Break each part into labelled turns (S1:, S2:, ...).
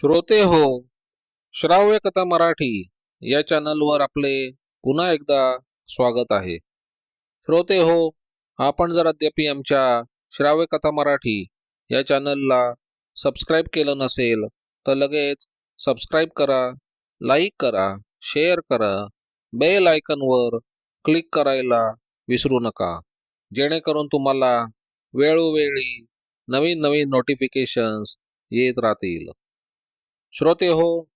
S1: श्रोते हो श्राव्य कथा मराठी या चॅनलवर आपले पुन्हा एकदा स्वागत आहे. श्रोते हो आपण जर अद्याप आमच्या श्राव्य कथा मराठी या चॅनलला सबस्क्राईब केलं नसेल तर लगेच सबस्क्राईब करा लाईक करा शेअर करा बेल आयकनवर क्लिक करायला विसरू नका. जेणेकरून तुम्हाला वेळोवेळी नवीन नवीन नोटिफिकेशन्स येत राहतील. श्रोते हो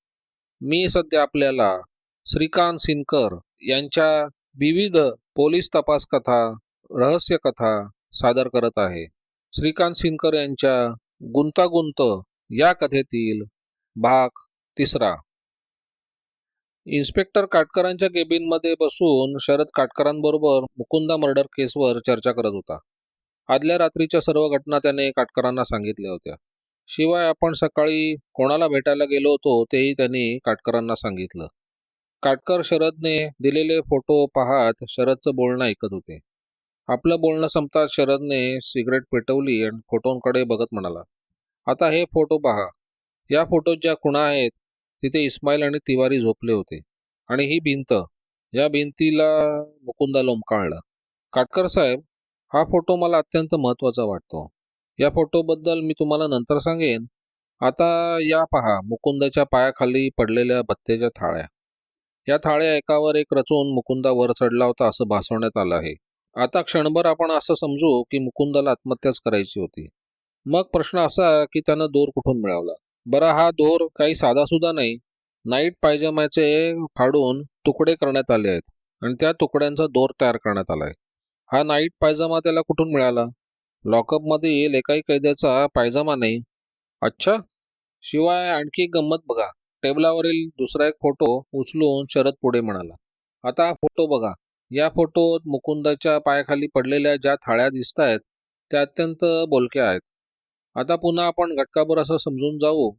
S1: मी सध्या आपल्याला श्रीकांत सिनकर यांच्या विविध पोलीस तपास कथा रहस्य कथा सादर करत आहे. श्रीकांत सिनकर यांच्या गुंतागुंत या कथेतील भाग तिसरा. इन्स्पेक्टर काटकरांच्या केबिनमध्ये बसून शरद काटकरांबरोबर मुकुंदा मर्डर केसवर चर्चा करत होता. आदल्या रात्रीच्या सर्व घटना त्याने काटकरांना सांगितल्या होत्या. शिवाय आपण सकाळी कोणाला भेटायला गेलो होतो तेही त्यांनी काटकरांना सांगितलं. काटकर शरदने दिलेले फोटो पाहत शरदचं बोलणं ऐकत होते. आपलं बोलणं संपताच शरदने सिगरेट पेटवली आणि फोटोंकडे बघत म्हणाला आता हे फोटो पहा. या फोटोत ज्या खुणा आहेत तिथे इस्माईल आणि तिवारी झोपले होते. आणि ही भिंत या भिंतीला मुकुंदा लोंबकाळला काटकर साहेब हा फोटो मला अत्यंत महत्त्वाचा वाटतो. या फोटोबद्दल मी तुम्हाला नंतर सांगेन. आता या पहा मुकुंदाच्या पायाखाली पडलेल्या बत्तेच्या थाळ्या. या थाळ्या एकावर एक रचून मुकुंदा वर चढला होता असं भासवण्यात आलं आहे. आता क्षणभर आपण असं समजू की मुकुंदाला आत्महत्याच करायची होती. मग प्रश्न असा की त्यानं दोर कुठून मिळवला? बरा हा दोर काही साधासुद्धा नाही. नाईट पायजमाचे फाडून तुकडे करण्यात आले आहेत आणि त्या तुकड्यांचा दोर तयार करण्यात आला आहे हा नाईट पायजमा त्याला कुठून मिळाला? लॉकअपमधील एकाही कैद्याचा पायजमा नाही. अच्छा शिवाय आणखी एक गंमत बघा. टेबलावरील दुसरा एक फोटो उचलून शरद पुढे म्हणाला. आता हा फोटो बघा. या फोटोत मुकुंदाच्या पायाखाली पडलेल्या ज्या थाळ्या दिसत आहेत त्या अत्यंत बोलक्या आहेत. आता पुन्हा आपण घटकाभर असं समजून जाऊ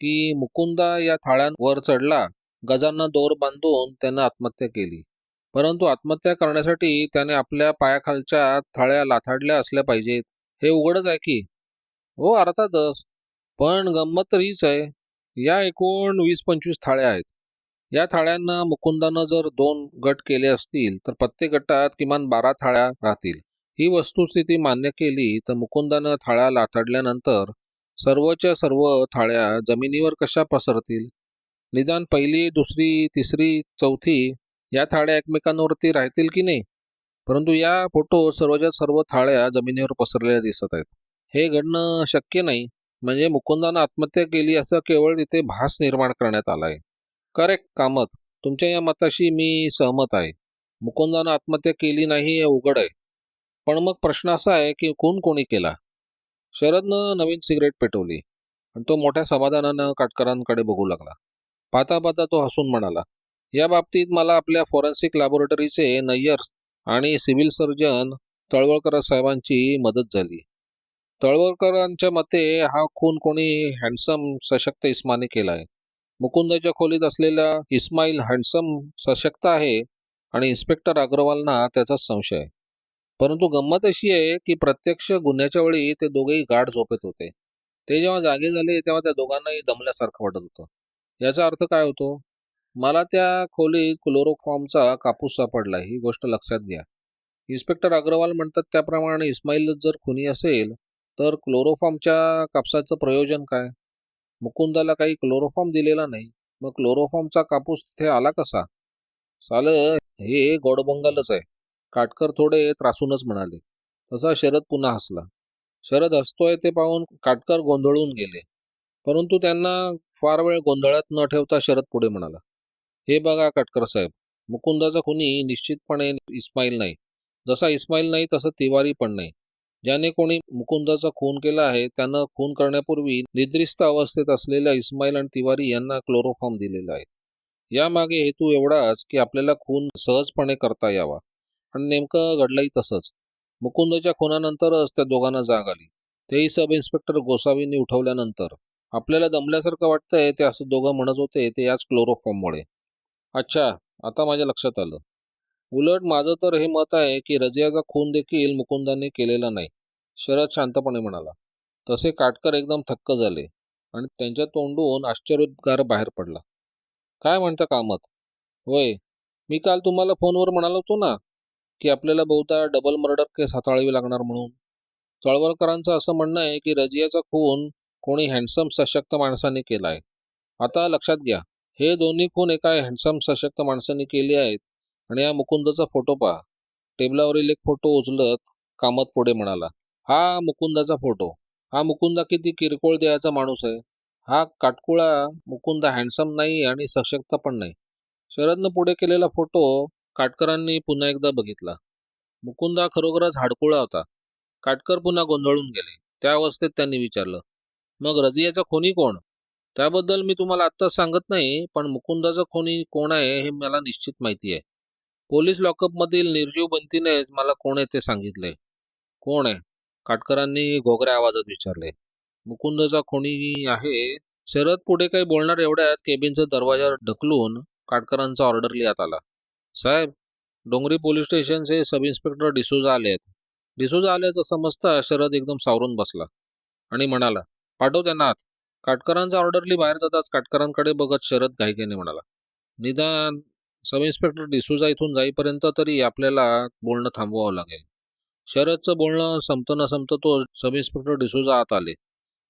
S1: की मुकुंदा या थाळ्यांवर चढला गजांना दोर बांधून त्यानं आत्महत्या केली. परंतु आत्महत्या करण्यासाठी त्याने आपल्या पायाखालच्या थाळ्या लाथाडल्या असल्या पाहिजेत. हे उघडच आहे की. हो अर्थातच. पण गंमत तर हीच आहे. या एकूण वीस पंचवीस थाळ्या आहेत. या थाळ्यांना मुकुंदानं जर दोन गट केले असतील तर प्रत्येक गटात किमान बारा थाळ्या राहतील. ही वस्तुस्थिती मान्य केली तर मुकुंदानं थाळ्या लाथाडल्यानंतर सर्वच्या सर्व थाळ्या जमिनीवर कशा पसरतील? निदान पहिली दुसरी तिसरी चौथी या थाळ्या एकमेकांवरती राहतील की नाही? परंतु या फोटो सर्वच्या सर्व थाळ्या जमिनीवर पसरलेल्या दिसत आहेत. हे घडणं शक्य नाही. म्हणजे मुकुंदानं आत्महत्या केली असं केवळ तिथे भास निर्माण करण्यात आला आहे. करेक्ट कामत. तुमच्या या मताशी मी सहमत आहे. मुकुंदानं आत्महत्या केली नाही हे उघड आहे. पण मग प्रश्न असा आहे की कोण कोणी केला? शरदनं नवीन सिगरेट पेटवली आणि तो मोठ्या समाधानानं काटकरांकडे बघू लागला. पाहता पाहता तो हसून म्हणाला या बाबतीत मला आपल्या फॉरेन्सिक लॅबोरेटरीचे नय्यर्स आणि सिव्हिल सर्जन तळवळकर साहेबांची मदत झाली. तळवळकरांच्या मते हा खून कोणी हँडसम सशक्त इस्माने केला आहे मुकुंदाच्या खोलीत असलेला इस्माईल हँडसम सशक्त आहे आणि इन्स्पेक्टर अग्रवालना त्याचाच संशय. आहे परंतु गंमत अशी आहे की प्रत्यक्ष गुन्ह्याच्या वेळी ते दोघेही गाढ झोपेत होते. ते जेव्हा जागे झाले तेव्हा त्या दोघांनाही दमल्यासारखं वाटत होतं. याचा अर्थ काय होतो? मला त्या खोलीत क्लोरोफॉर्मचा कापूस सापडला. ही गोष्ट लक्षात घ्या. इन्स्पेक्टर अग्रवाल म्हणतात त्याप्रमाणे इस्माईल जर खुनी असेल तर क्लोरोफॉर्मच्या कापसाचं प्रयोजन काय? मुकुंदाला काही क्लोरोफॉर्म दिलेला नाही. मग क्लोरोफॉर्मचा कापूस तिथे आला कसा? साल हे गोडबंगालच आहे. काटकर थोडे त्रासूनच म्हणाले. तसा शरद पुन्हा हसला. शरद हसतोय ते पाहून काटकर गोंधळून गेले. परंतु त्यांना फार वेळ गोंधळात न ठेवता शरद पुढे म्हणाला. हे बघा कटकर साहेब मुकुंदाचा खुनी निश्चितपणे इस्माईल नाही. जसा इस्माईल नाही तसं तिवारी पण नाही. ज्याने कोणी मुकुंदाचा खून केला आहे त्यानं खून करण्यापूर्वी निद्रिस्त अवस्थेत असलेल्या इस्माईल आणि तिवारी यांना क्लोरोफॉर्म दिलेला आहे. यामागे हेतू एवढाच की आपल्याला खून सहजपणे करता यावा. आणि नेमकं घडलंही तसंच. मुकुंदच्या खुनानंतरच त्या दोघांना जाग आली. तेही सब इन्स्पेक्टर गोसावींनी उठवल्यानंतर. आपल्याला दमल्यासारखं वाटतंय ते असं दोघं म्हणत होते ते याच क्लोरोफॉर्ममुळे अच्छा आता माझ्या लक्षात आलं. उलट माझं तर हे मत आहे की रजियाचा खून देखील मुकुंदाने केलेला नाही शरद शांतपणे म्हणाला. तसे काटकर एकदम थक्क झाले आणि त्यांच्या तोंडून आश्चर्योद्गार बाहेर पडला. काय म्हणता कामत? होय मी काल तुम्हाला फोनवर म्हणालो होतो ना की आपल्याला बहुधा डबल मर्डर केस हाताळावी लागणार म्हणून. चळवळकरांचं असं म्हणणं आहे की रजियाचा खून कोणी हँडसम सशक्त माणसाने केला आहे आता लक्षात घ्या हे दोन्ही खून एका हँडसम सशक्त माणसाने केले आहेत. आणि या मुकुंदचा फोटो पहा. टेबलावरील एक फोटो उचलत कामत पुढे म्हणाला हा मुकुंदाचा फोटो हा मुकुंदा किती किरकोळ द्यायचा माणूस आहे. हा काटकुळा मुकुंदा हँडसम नाही आणि सशक्त पण नाही. शरदनं पुढे केलेला फोटो काटकरांनी पुन्हा एकदा बघितला. मुकुंदा खरोखरच हाडकुळा होता. काटकर पुन्हा गोंधळून गेले. त्या अवस्थेत त्यांनी विचारलं मग रजियाचा खोनी कोण? त्याबद्दल मी तुम्हाला आत्ताच सांगत नाही पण मुकुंदाचा खोनी कोण आहे हे मला निश्चित माहिती आहे. पोलीस लॉकअपमधील निर्जीव बंतीनेच मला कोण आहे ते सांगितले. कोण आहे? काटकरांनी घोगऱ्या आवाजात विचारले. मुकुंदचा खोणी आहे? शरद पुढे काही बोलणार एवढ्यात केबिनचा दरवाजा ढकलून काटकरांचा ऑर्डर लिहात आला. साहेब डोंगरी पोलीस स्टेशनचे सब इन्स्पेक्टर डिसोजा आले आहेत डिसोजा आल्याचं समजता शरद एकदम सावरून बसला आणि म्हणाला पाठव त्यांना आत. काटकरांचा ऑर्डरली बाहेर जाताच काटकरांकडे बघत शरद घाईकेने म्हणाला निदान सब इन्स्पेक्टर डिसूजा इथून जाईपर्यंत तरी आपल्याला बोलणं थांबवावं लागेल. शरदचं बोलणं संपतं न संपतं तो सब इन्स्पेक्टर डिसूजा आत आले.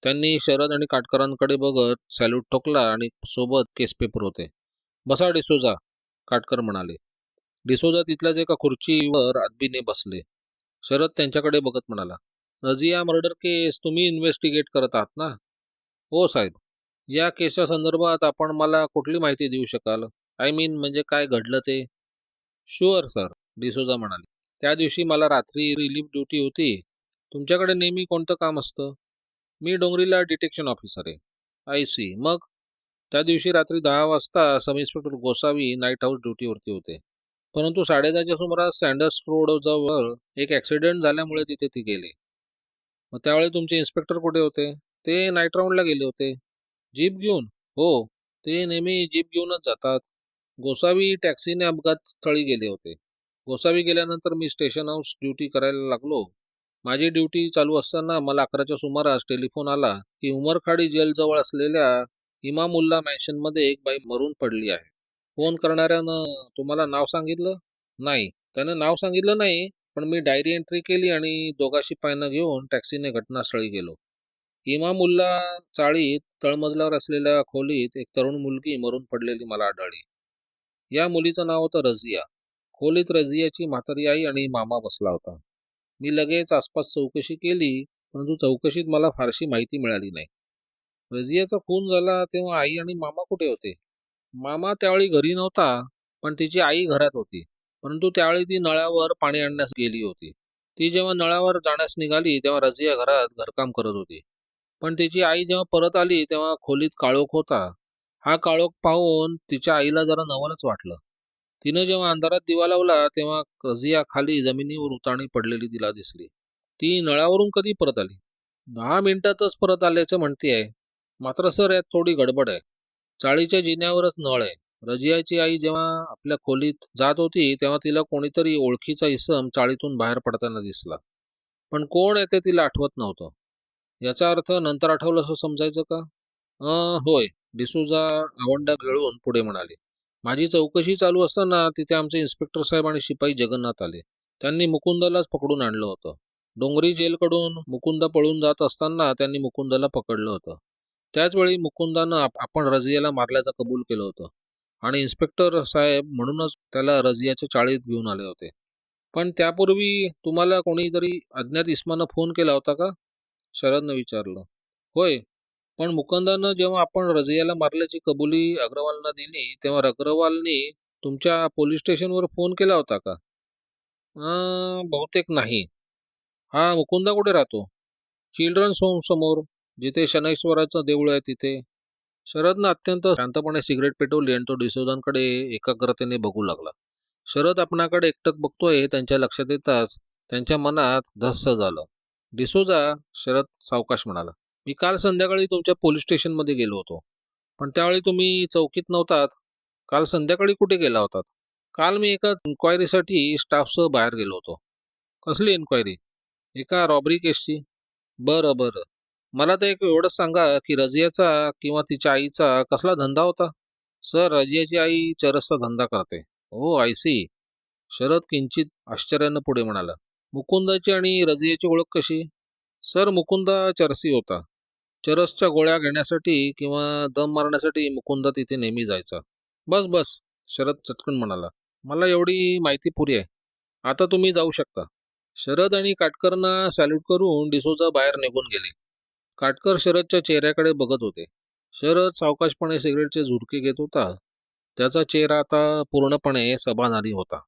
S1: त्यांनी शरद आणि काटकरांकडे बघत सॅल्यूट ठोकला आणि सोबत केस पेपर होते. बसा डिसोजा काटकर म्हणाले. डिसोजा तिथल्याच एका खुर्चीवर आदबीने बसले. शरद त्यांच्याकडे बघत म्हणाला रजिया मर्डर केस तुम्ही इन्व्हेस्टिगेट करत आहात ना? हो साहेब. या केसच्या संदर्भात आपण मला कुठली माहिती देऊ शकाल? आय मीन म्हणजे काय घडलं ते? शुअर सर डिसोजा म्हणाले. त्या दिवशी मला रात्री रिलीफ ड्युटी होती. तुमच्याकडे नेहमी कोणतं काम असतं? मी डोंगरीला डिटेक्शन ऑफिसर आहे. आय सी मग? त्या दिवशी रात्री दहा वाजता sub inspector Gosavi night house ड्युटीवरती होते. परंतु साडेदहाच्या सुमारास सँडर्स रोडजवळ एक ॲक्सिडेंट झाल्यामुळे तिथे ती गेले. मग त्यावेळी तुमचे इन्स्पेक्टर कुठे होते? ते नाईट राऊंडला गेले होते. जीप घेऊन? हो. ते नेहमी जीप घेऊनच जातात. गोसावी टॅक्सीने अपघात स्थळी गेले होते. गोसावी गेल्यानंतर मी स्टेशन हाऊस ड्युटी करायला लागलो. माझी ड्युटी चालू असताना मला अकराच्या सुमारास टेलिफोन आला की उमरखाडी जेलजवळ असलेल्या इमामुल्ला मॅन्शनमध्ये एक बाई मरून पडली आहे. फोन करणाऱ्यानं तुम्हाला नाव सांगितलं? नाही. त्यानं नाव सांगितलं नाही पण मी डायरी एंट्री केली आणि दोघा शिपायांना घेऊन टॅक्सीने घटनास्थळी गेलो. इमामुल्ला चाळीत तळमजल्यावर असलेल्या खोलीत एक तरुण मुलगी मरून पडलेली मला आढळली. या मुलीचं नाव होतं रझिया. खोलीत रझियाची म्हातारी आई आणि मामा बसला होता. मी लगेच आसपास चौकशी केली परंतु चौकशीत मला फारशी माहिती मिळाली नाही. रझियाचा खून झाला तेव्हा आई आणि मामा कुठे होते? मामा त्यावेळी घरी नव्हता पण तिची आई घरात होती. परंतु त्यावेळी ती नळावर पाणी आणण्यास गेली होती. ती जेव्हा नळावर जाण्यास निघाली तेव्हा रझिया घरात घरकाम करत होती. पण तिची आई जेव्हा परत आली तेव्हा खोलीत काळोख होता. हा काळोख पाहून तिच्या आईला जरा नवलच वाटलं. तिनं जेव्हा अंधारात दिवा लावला तेव्हा कझिया खाली जमिनीवर उताणी पडलेली तिला दिसली. ती नळावरून कधी परत आली? दहा मिनिटातच परत आल्याचं म्हणतेय. आहे मात्र सर यात थोडी गडबड आहे. चाळीच्या जिन्यावरच नळ आहे. रजियाची आई जेव्हा आपल्या खोलीत जात होती तेव्हा तिला कोणीतरी ओळखीचा इसम चाळीतून बाहेर पडताना दिसला. पण कोण आहे ते तिला आठवत नव्हतं. याचा अर्थ नंतर आठवलं असं समजायचं का? होय. डिसूजा आवंडा गिळून पुढे म्हणाले. माझी चौकशी चालू असताना तिथे आमचे इन्स्पेक्टर साहेब आणि शिपाई जगन्नाथ आले. त्यांनी मुकुंदालाच पकडून आणलं होतं. डोंगरी जेलकडून मुकुंद पळून जात असताना त्यांनी मुकुंदाला पकडलं होतं. त्याच वेळी मुकुंदानं आपण रजियाला मारल्याचं कबूल केलं होतं. आणि इन्स्पेक्टर साहेब म्हणूनच त्याला रजियाच्या चाळीत घेऊन आले होते. पण त्यापूर्वी तुम्हाला कोणीतरी अज्ञात इस्मानं फोन केला होता का? शरदनं विचारलं. होय पण मुकुंदानं जेव्हा आपण रजियाला मारल्याची कबुली अग्रवालना दिली तेव्हा अग्रवालनी तुमच्या पोलीस स्टेशनवर फोन केला होता का? बहुतेक नाही. हा मुकुंदा कुठे राहतो? चिल्ड्रन्स होम समोर जिथे शनैश्वराचं देऊळ आहे तिथे. शरदनं अत्यंत शांतपणे सिगरेट पेटवली आणि तो डिसोदांकडे एकाग्रतेने बघू लागला. शरद आपणाकडे एकटक बघतोय हे त्यांच्या लक्षात येताच त्यांच्या मनात धस्स झालं. डिसोजा शरद सावकाश म्हणाला. मी काल संध्याकाळी तुमच्या पोलीस स्टेशनमध्ये गेलो होतो. पण त्यावेळी तुम्ही चौकीत नव्हतात. काल संध्याकाळी कुठे गेला होतात? काल मी एका इन्क्वायरीसाठी स्टाफसह बाहेर गेलो होतो. कसली इन्क्वायरी एका रॉबरी केसची बरं बरं. मला तर एक एवढंच सांगा की रजियाचा किंवा तिच्या आईचा कसला धंदा होता? सर रजियाची आई चरसचा धंदा करते. हो आय सी शरद किंचित आश्चर्यानं पुढे म्हणाला. मुकुंदाची आणि रजियाची ओळख कशी? सर मुकुंदा चरसी होता. चरसच्या गोळ्या घेण्यासाठी किंवा दम मारण्यासाठी मुकुंदा तिथे नेहमी जायचा. बस बस शरद चटकन म्हणाला. मला एवढी माहिती पुरी आहे. आता तुम्ही जाऊ शकता. शरद आणि काटकरना सॅल्यूट करून डिसोजा बाहेर निघून गेले. काटकर शरदच्या चेहऱ्याकडे बघत होते. शरद सावकाशपणे सिगरेटचे झुरके घेत होता. त्याचा चेहरा आता पूर्णपणे सभानारी होता.